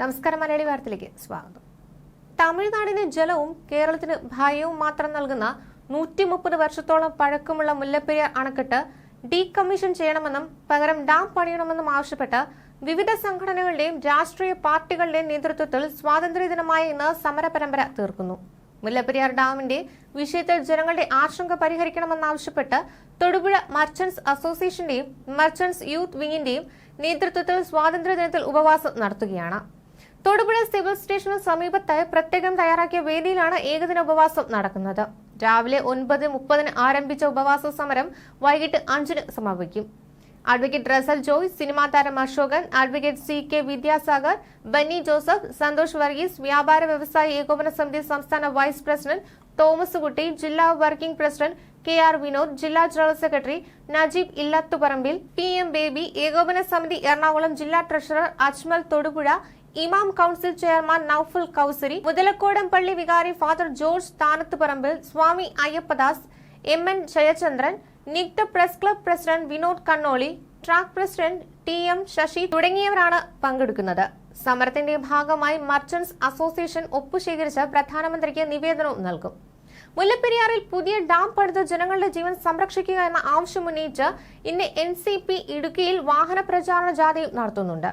നമസ്കാരം മലയാളി വാർത്തയിലേക്ക് സ്വാഗതം. തമിഴ്നാടിന് ജലവും കേരളത്തിന് ഭയവും മാത്രം നൽകുന്ന നൂറ്റി മുപ്പത് വർഷത്തോളം പഴക്കമുള്ള മുല്ലപ്പെരിയാർ അണക്കെട്ട് ഡീകമ്മീഷൻ ചെയ്യണമെന്നും പകരം ഡാം പണിയണമെന്നും ആവശ്യപ്പെട്ട് വിവിധ സംഘടനകളുടെയും രാഷ്ട്രീയ പാർട്ടികളുടെയും നേതൃത്വത്തിൽ സ്വാതന്ത്ര്യദിനമായ ഇന്ന് സമരപരമ്പര തീർക്കുന്നു. മുല്ലപ്പെരിയാർ ഡാമിന്റെ വിഷയത്തിൽ ജനങ്ങളുടെ ആശങ്ക പരിഹരിക്കണമെന്നാവശ്യപ്പെട്ട് തൊടുപുഴ മർച്ചന്റ്സ് അസോസിയേഷന്റെയും മർച്ചന്റ്സ് യൂത്ത് വിങ്ങിന്റെയും നേതൃത്വത്തിൽ സ്വാതന്ത്ര്യദിനത്തിൽ ഉപവാസം നടത്തുകയാണ്. തൊടുപുഴ സിവിൽ സ്റ്റേഷന് സമീപത്തായി പ്രത്യേകം തയ്യാറാക്കിയ വേദിയിലാണ് ഏകദിന ഉപവാസം നടക്കുന്നത്. രാവിലെ ഒൻപത് മുപ്പതിന് ആരംഭിച്ച ഉപവാസ സമരം വൈകിട്ട് അഞ്ചിന് സമാപിക്കും. അഡ്വക്കേറ്റ് റസൽ ജോയ് സിനിമാ താരം Ashokan advocate C K Vidyasagar Benny Joseph Santhosh Varghese വ്യാപാര വ്യവസായ ഏകോപന സമിതി സംസ്ഥാന വൈസ് പ്രസിഡന്റ് തോമസ് കുട്ടി ജില്ലാ working president K R Vinod ജില്ലാ general secretary Najeeb Illathuparambil P M Baby ഏകോപന സമിതി എറണാകുളം ജില്ലാ ട്രഷറർ അജ്മൽ തൊടുപുഴ ഇമാം കൌൺസിൽ ചെയർമാൻ നൌഫുൽ കൌസരി മുതലക്കോടം പള്ളി വികാരി father George Thanathuparambil Swami Ayyappadas M N Jayachandran നിക്ട് press club president Vinod Kannoli track president T M Sasi തുടങ്ങിയവരാണ് പങ്കെടുക്കുന്നത്. സമരത്തിന്റെ ഭാഗമായി മർച്ചന്റ്സ് അസോസിയേഷൻ ഒപ്പുശേഖരിച്ച് പ്രധാനമന്ത്രിക്ക് നിവേദനവും നൽകും. മുല്ലപ്പെരിയാറിൽ പുതിയ ഡാം പണിത് ജനങ്ങളുടെ ജീവൻ സംരക്ഷിക്കുക എന്ന ആവശ്യമുന്നയിച്ച് ഇന്ന് എൻ സി പി ഇടുക്കിയിൽ വാഹന പ്രചാരണ ജാഥയും നടത്തുന്നുണ്ട്.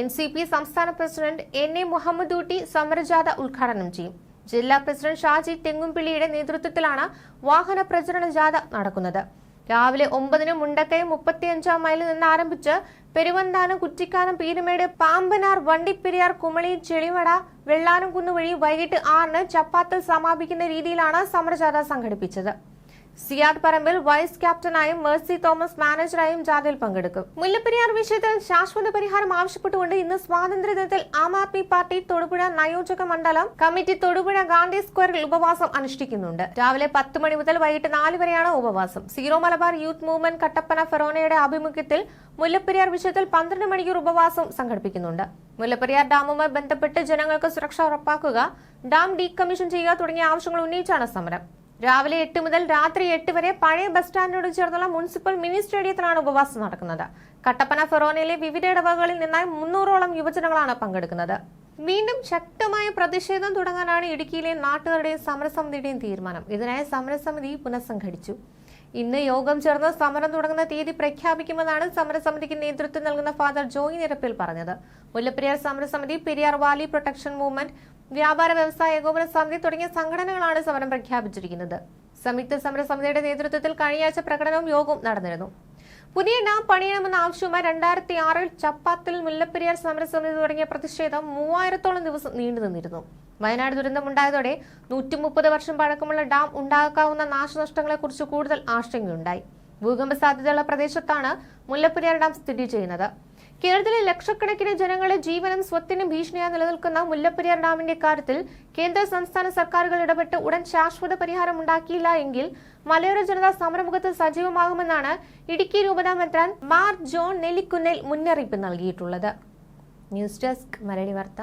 എൻ സി പി സംസ്ഥാന പ്രസിഡന്റ് എൻ എ മുഹമ്മദൂട്ടി സമരജാഥ ഉദ്ഘാടനം ചെയ്യും. ജില്ലാ പ്രസിഡന്റ് ഷാജി തെങ്ങുംപിള്ളിയുടെ നേതൃത്വത്തിലാണ് വാഹന പ്രചരണ ജാഥ നടക്കുന്നത്. രാവിലെ ഒമ്പതിന് മുണ്ടക്കയം മുപ്പത്തിയഞ്ചാം മൈലിൽ നിന്ന് ആരംഭിച്ച് പെരുവന്താനം കുറ്റിക്കാനം പീരുമേട് പാമ്പനാർ വണ്ടിപ്പെരിയാർ കുമളി ചെളിമട വെള്ളാനം വഴി വൈകിട്ട് ആറിന് ചപ്പാത്തിൽ സമാപിക്കുന്ന രീതിയിലാണ് സമരജാഥ സംഘടിപ്പിച്ചത്. സിയാദ് പറമ്പിൽ വൈസ് ക്യാപ്റ്റനായും മേഴ്സി തോമസ് മാനേജറായും ജാദിൽ പങ്കെടുക്കും. മുല്ലപ്പെരിയാർ വിഷയത്തിൽ ശാശ്വത പരിഹാരം ആവശ്യപ്പെട്ടുകൊണ്ട് ഇന്ന് സ്വാതന്ത്ര്യദിനത്തിൽ ആം ആദ്മി പാർട്ടി തൊടുപുഴ നയോജക മണ്ഡലം കമ്മിറ്റി തൊടുപുഴ ഗാന്ധി സ്ക്വയറിൽ ഉപവാസം അനുഷ്ഠിക്കുന്നുണ്ട്. രാവിലെ പത്ത് മണി മുതൽ വൈകിട്ട് നാല് വരെയാണ് ഉപവാസം. Syro Malabar youth movement Kattappana ഫെറോനയുടെ ആഭിമുഖ്യത്തിൽ മുല്ലപ്പെരിയാർ വിഷയത്തിൽ പന്ത്രണ്ട് മണിക്കൂർ ഉപവാസം സംഘടിപ്പിക്കുന്നുണ്ട്. മുല്ലപ്പെരിയാർ ഡാമുമായി ബന്ധപ്പെട്ട് ജനങ്ങൾക്ക് സുരക്ഷ ഉറപ്പാക്കുക ഡാം ഡീകമ്മീഷൻ ചെയ്യുക തുടങ്ങിയ ആവശ്യങ്ങൾ ഉന്നയിച്ചാണ് സമരം. രാവിലെ എട്ട് മുതൽ രാത്രി എട്ട് വരെ പഴയ ബസ് സ്റ്റാൻഡിനോട് ചേർന്നുള്ള മുനിസിപ്പൽ മിനി സ്റ്റേഡിയത്തിലാണ് ഉപവാസം നടക്കുന്നത് കട്ടപ്പന ഫെറോനയിലെ വിവിധ ഇടവകളിൽ നിന്നായി മുന്നൂറോളം യുവജനങ്ങളാണ് പങ്കെടുക്കുന്നത്. വീണ്ടും ശക്തമായ പ്രതിഷേധം തുടങ്ങാനാണ് ഇടുക്കിയിലെ നാട്ടുകാരുടെയും സമരസമിതിയുടെയും തീരുമാനം. ഇതിനായി സമരസമിതി പുനഃസംഘടിച്ചു. ഇന്ന് യോഗം ചേർന്ന് സമരം തുടങ്ങുന്ന തീയതി പ്രഖ്യാപിക്കുമെന്നാണ് സമരസമിതിക്ക് നേതൃത്വം നൽകുന്ന ഫാദർ ജോയി നിരപ്പിൽ പറഞ്ഞത്. മുല്ലപ്പെരിയാർ സമരസമിതി പെരിയാർ വാലി പ്രൊട്ടക്ഷൻ മൂവ്മെന്റ് വ്യാപാര വ്യവസായ ഏകോപന സമിതി തുടങ്ങിയ സംഘടനകളാണ് സമരം പ്രഖ്യാപിച്ചിരിക്കുന്നത്. സംയുക്ത സമര സമിതിയുടെ നേതൃത്വത്തിൽ കഴിഞ്ഞയാഴ്ച പ്രകടനവും യോഗവും നടന്നിരുന്നു. പുതിയ ഡാം പണിയണമെന്ന ആവശ്യവുമായി രണ്ടായിരത്തി ആറിൽ ചപ്പാത്തിൽ മുല്ലപ്പെരിയാർ സമരസമിതി തുടങ്ങിയ പ്രതിഷേധം മൂവായിരത്തോളം ദിവസം നീണ്ടു നിന്നിരുന്നു. വയനാട് ദുരന്തമുണ്ടായതോടെ നൂറ്റി മുപ്പത് വർഷം പഴക്കമുള്ള ഡാം ഉണ്ടാകാവുന്ന നാശനഷ്ടങ്ങളെക്കുറിച്ച് കൂടുതൽ ആശങ്കയുണ്ടായി. ഭൂകമ്പ സാധ്യതയുള്ള പ്രദേശത്താണ് മുല്ലപ്പെരിയാർ ഡാം സ്ഥിതി ചെയ്യുന്നത്. കേരളത്തിലെ ലക്ഷക്കണക്കിന് ജനങ്ങളെ ജീവനും സ്വത്തിനും ഭീഷണിയായി നിലനിൽക്കുന്ന മുല്ലപ്പെരിയാർ ഡാമിന്റെ കാര്യത്തിൽ കേന്ദ്ര സംസ്ഥാന സർക്കാരുകൾ ഇടപെട്ട് ഉടൻ ശാശ്വത പരിഹാരം ഉണ്ടാക്കിയില്ല എങ്കിൽ മലയോര ജനത സമരമുഖത്ത് സജീവമാകുമെന്നാണ് ഇടുക്കി രൂപതാ മെത്രാൻ മാർ ജോൺ നെല്ലിക്കുന്നേൽ മുന്നറിയിപ്പ് നൽകിയിട്ടുള്ളത്. ന്യൂസ് ഡെസ്ക് മലയാളി വാർത്ത.